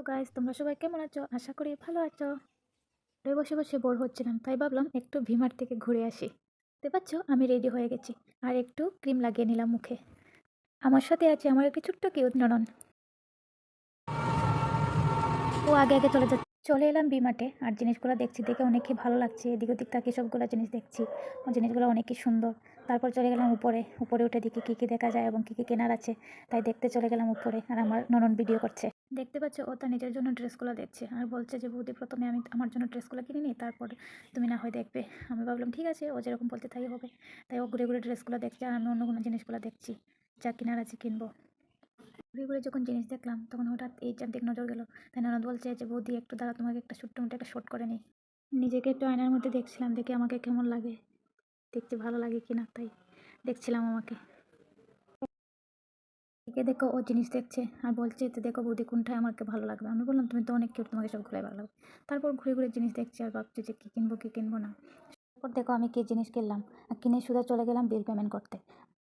তো গাইস তোমরা সবাই কেমন আছো? আশা করি ভালো আছো। ঘরে বসে বসে বোর হচ্ছিলাম, তাই ভাবলাম একটু ভিমার থেকে ঘুরে আসি। দেখতে পাচ্ছ? আমি রেডি হয়ে গেছি। আর একটু ক্রিম লাগিয়ে নিলাম মুখে। আমার সাথে আছে আমার একটি ছোট্ট কিউট ননন। ও আগে আগে চলে যাচ্ছে। চলে এলাম বিমার্টে আর জিনিসগুলো দেখছি, দেখে অনেকই ভালো লাগছে। এদিক ওদিক তাকিয়ে সবগুলো জিনিস দেখছি। জিনিসগুলো অনেকই সুন্দর। তারপর চলে গেলাম উপরে। উপরে উঠে দেখি কী কী দেখা যায় এবং কী কী কেনার আছে। তাই দেখতে চলে গেলাম উপরে। আর আমার ননন ভিডিও করছে। দেখতে পাচ্ছ, ও তার নিজের জন্য ড্রেসগুলো দেখছে আর বলছে যে, বৌদি, প্রথমে আমি আমার জন্য ড্রেসগুলো কিনে নিই, তারপর তুমি না হয় দেখবে। আমি ভাবলাম, ঠিক আছে, ও যেরকম বলতে তাই হবে। তাই ও ঘুরে ঘুরে ড্রেসগুলো দেখছে আর আমি অন্য কোনো জিনিসগুলো দেখছি, যা কেনার আছে কিনবো। ঘুরে ঘুরে যখন জিনিস দেখলাম, তখন হঠাৎ এই চার দিক নজর গেল। তাই ননদ বলছে যে, বৌদি, একটু দাঁড়া, তোমাকে একটা ছোট্ট মোটো একটা শট করে নিই। নিজেকে একটু আয়নার মধ্যে দেখছিলাম, দেখে আমাকে কেমন লাগে, দেখতে ভালো লাগে কিনা তাই দেখছিলাম আমাকে। একে দেখো ও জিনিস দেখছে, আর বলছে তো দেখো বৌদি কোনটায় আমাকে ভালো লাগবে। আমি বললাম, তুমি তো অনেক কেউ তোমাকে সব ঘুরে ভালো লাগবে। তারপর ঘুরে ঘুরে জিনিস দেখছি আর ভাবছি যে কী কিনবো কী কিনবো না। তারপর দেখো আমি কী জিনিস কিনলাম কিনে শুধু চলে গেলাম বিল পেমেন্ট করতে।